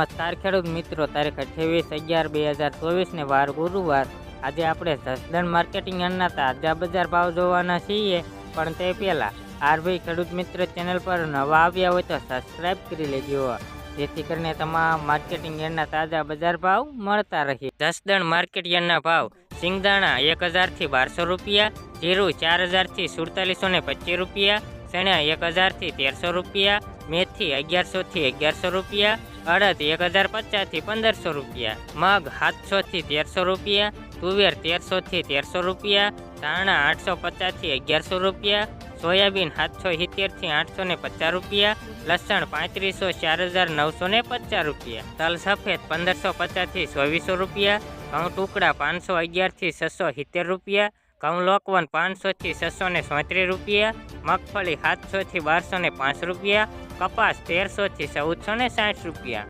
નમસ્કાર ખેડૂત મિત્રો તારીખ અઠ્યાવીસ અગિયાર બે હજાર ચોવીસને વાર ગુરુવાર. આજે આપણે જસદણ માર્કેટિંગ યાર્ડના તાજા બજાર ભાવ જોવાના છીએ, પણ તે પહેલાં આરભાઈ ખેડૂત મિત્ર ચેનલ પર નવા આવ્યા હોય તો સબસ્ક્રાઈબ કરી લેજો. જેથી કરીને તમામ માર્કેટિંગ યાર્ડના તાજા બજાર ભાવ મળતા રહે. જસદણ માર્કેટ યાર્ડના ભાવ સિંગદાણા એક હજારથી બારસો રૂપિયા, જીરું ચાર હજારથી સુડતાલીસો ને પચીસ રૂપિયા, ચણા એક હજારથી તેરસો રૂપિયા મેથી અગિયારસોથી અગિયારસો રૂપિયા અડદ એક હજાર પચાસથી પંદરસો રૂપિયા, મગ સાતસોથી તેરસો રૂપિયા, તુવેર તેરસોથી તેરસો રૂપિયા, ધાણા આઠસો પચાસથી અગિયારસો રૂપિયા, સોયાબીન સાતસો સિત્તેરથી આઠસો ને પચાસ રૂપિયા, લસણ પાંત્રીસો, ચાર હજાર નવસો ને પચાસ રૂપિયા, તલ સફેદ પંદરસો પચાસથી ચોવીસો રૂપિયા, ઘઉં ટુકડા પાંચસો અગિયારથી છસો સિત્તેર રૂપિયા ઘઉં પાંચસોથી છસો ને ચોત્રીસ રૂપિયા, મગફળી સાતસોથી બારસો ને પાંચ રૂપિયા, કપાસ તેરસોથી ચૌદસો ને સાઠ રૂપિયા.